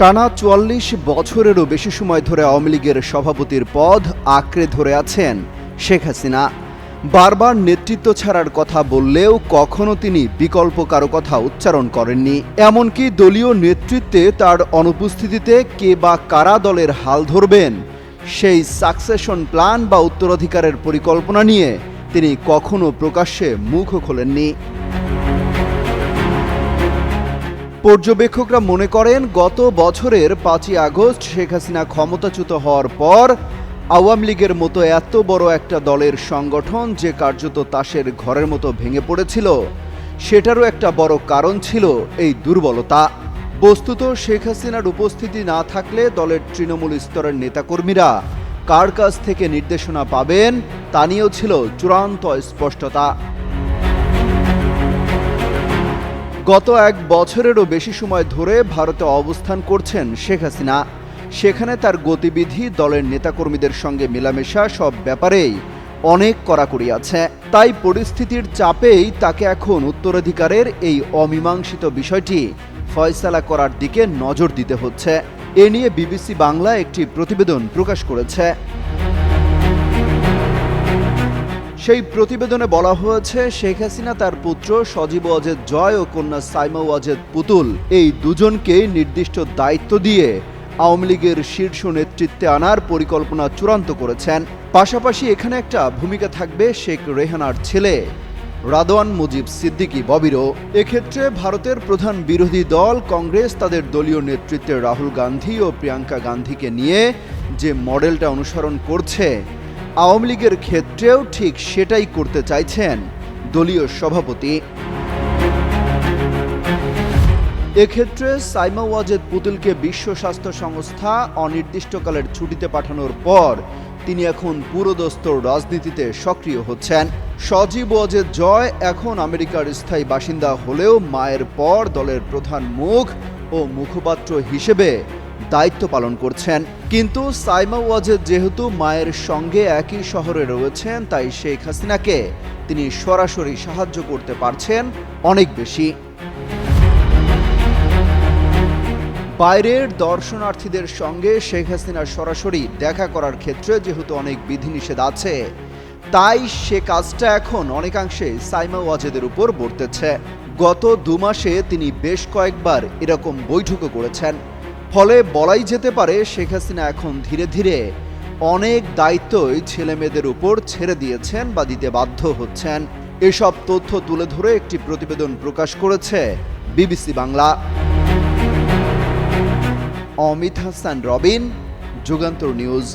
টানা চুয়াল্লিশ বছরেরও বেশি সময় ধরে আওয়ামী লীগের সভাপতির পদ আঁকড়ে ধরে আছেন শেখ হাসিনা। বারবার নেতৃত্ব ছাড়ার কথা বললেও কখনো তিনি বিকল্প কারও কথা উচ্চারণ করেননি। এমনকি দলীয় নেতৃত্বে তার অনুপস্থিতিতে কে বা কারা দলের হাল ধরবেন, সেই সাকসেশন প্ল্যান বা উত্তরাধিকারের পরিকল্পনা নিয়ে তিনি কখনো প্রকাশ্যে মুখ খোলেননি। পর্যবেক্ষকরা মনে করেন গত বছরের পাঁচই আগস্ট শেখ হাসিনা ক্ষমতাচ্যুত হওয়ার পর আওয়ামী লীগের মতো এত বড় একটা দলের সংগঠন যে কার্যত তাসের ঘরের মতো ভেঙে পড়েছিল, সেটারও একটা বড় কারণ ছিল এই দুর্বলতা। বস্তুত শেখ হাসিনার উপস্থিতি না থাকলে দলের তৃণমূল স্তরের নেতাকর্মীরা কার কাছ থেকে নির্দেশনা পাবেন তা নিয়েও ছিল চূড়ান্ত স্পষ্টতা। গত এক বছরেরও বেশি সময় ধরে ভারতে অবস্থান করছেন শেখ হাসিনা। সেখানে তার গতিবিধি, দলের নেতাকর্মীদের সঙ্গে মেলামেশা, সব ব্যাপারেই অনেক কড়াকড়ি আছে। তাই পরিস্থিতির চাপেই তাকে এখন উত্তরাধিকারের এই অমীমাংসিত বিষয়টি ফয়সালা করার দিকে নজর দিতে হচ্ছে। এ নিয়ে বিবিসি বাংলা একটি প্রতিবেদন প্রকাশ করেছে। সেই প্রতিবেদনে বলা হয়েছে, শেখ হাসিনা তার পুত্র সজীব ওয়াজেদ জয় ও কন্যা সাইমা ওয়াজেদ পুতুল। এই দুজনকে নির্দিষ্ট দায়িত্ব দিয়ে আওয়ামী লীগের শীর্ষ নেতৃত্বে আনার পরিকল্পনা চূড়ান্ত করেছেন। পাশাপাশি এখানে একটা ভূমিকা থাকবে শেখ রেহানার ছেলে, রাদওয়ান মুজিব সিদ্দিকী ববিরও। এক্ষেত্রে ভারতের প্রধান বিরোধী দল, কংগ্রেস, তাদের দলীয় নেতৃত্বে রাহুল গান্ধী ও প্রিয়াঙ্কা গান্ধীকে নিয়ে যে মডেলটা অনুসরণ করছে আওয়ামী লীগের ক্ষেত্রেও ঠিক সেটাই করতে চাইছেন দলীয় সভাপতি। এক্ষেত্রে সাইমা ওয়াজেদ পুতুলকে বিশ্ব স্বাস্থ্য সংস্থা অনির্দিষ্টকালের ছুটিতে পাঠানোর পর তিনি এখন পুরোদস্তর রাজনীতিতে সক্রিয় হচ্ছেন। সজীব ওয়াজেদ জয় এখন আমেরিকার স্থায়ী বাসিন্দা হলেও মায়ের পর দলের প্রধান মুখ ও মুখপাত্র হিসেবে দায়িত্ব পালন করছেন। কিন্তু সাইমা ওয়াজেদ যেহেতু মায়ের সঙ্গে একই শহরে রয়েছেন, তাই শেখ হাসিনাকে তিনি সরাসরি সাহায্য করতে পারছেন অনেক বেশি। বাইরের দর্শনার্থীদের সঙ্গে শেখ হাসিনা সরাসরি দেখা করার ক্ষেত্রে যেহেতু অনেক বিধিনিষেধ আছে, তাই সে কাজটা এখন অনেকাংশে সাইমা ওয়াজেদের উপর বর্তেছে। গত দু মাসে তিনি বেশ কয়েকবার এরকম বৈঠকও করেছেন। ফলে বলাই যেতে পারে শেখ হাসিনা এখন ধীরে ধীরে অনেক দায়িত্বই ছেলে মেয়েদের উপর ছেড়ে দিয়েছেন বা দিতে বাধ্য হচ্ছেন। এসব তথ্য তুলে ধরে একটি প্রতিবেদন প্রকাশ করেছে বিবিসি বাংলা। অমিত হাসান, রবিন, যুগান্তর নিউজ।